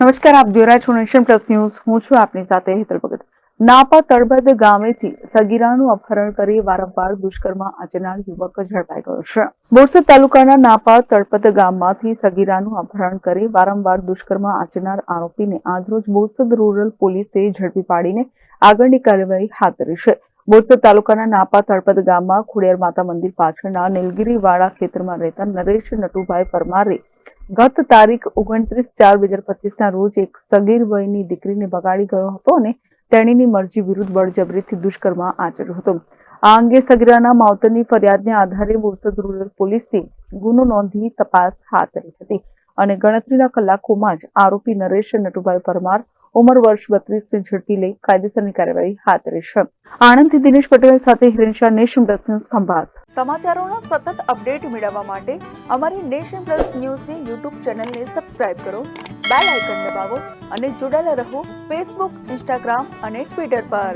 નમસ્કાર, આપ જોઈ રહ્યા છો નેશન પ્લસ ન્યૂઝ. હું છું આપની સાથે હેતલ ભગત. નાપા તળબદ ગામેથી સગીરાનું અપહરણ કરી વારંવાર દુષ્કર્મ આચરનાર યુવક ઝડપાઈ ગયો છે. બોરસદ તાલુકાના નાપા તળપદ ગામમાંથી સગીરાનું અપહરણ કરી વારંવાર દુષ્કર્મ આચરનાર આરોપીને આજરોજ બોરસદ રૂરલ પોલીસે ઝડપી પાડીને આગળની કાર્યવાહી હાથ ધરી છે. બોરસદ તાલુકાના નાપા તળપદ ગામમાં ખુડિયાર માતા મંદિર પાછળના નીલગીરીવાળા ખેતરમાં રહેતા નરેશ નટુભાઈ પરમારે ગત તારીખ ઓગણત્રીસ ચાર બે હજાર પચીસના રોજ એક સગીર વયની દીકરીને બગાડી ગયો હતો અને તેણીની મરજી વિરુદ્ધ બળજબરીથી દુષ્કર્મ આચર્યો હતો. આ અંગે સગીરાના માવતરની ફરિયાદને આધારે બોરસદ રૂરલ પોલીસે ગુનો નોંધી તપાસ હાથ ધરી હતી અને ગણતરીના કલાકોમાં જ આરોપી નરેશ નટુભાઈ પરમાર ઉંમર વર્ષ બત્રીસને ઝડપી લઈ કાયદેસરની કાર્યવાહી હાથ ધરી છે. આણંદથી દિનેશ પટેલ સાથે Hiren Shah nation plus news Khambhat. સમાચારોના સતત અપડેટ મેળવવા માટે અમારી નેશન પ્લસ ન્યૂઝની યુટ્યુબ ચેનલને સબસ્ક્રાઇબ કરો, બેલ આઇકન દબાવો અને જોડાયેલા રહો ફેસબુક, ઇન્સ્ટાગ્રામ અને ટ્વિટર પર.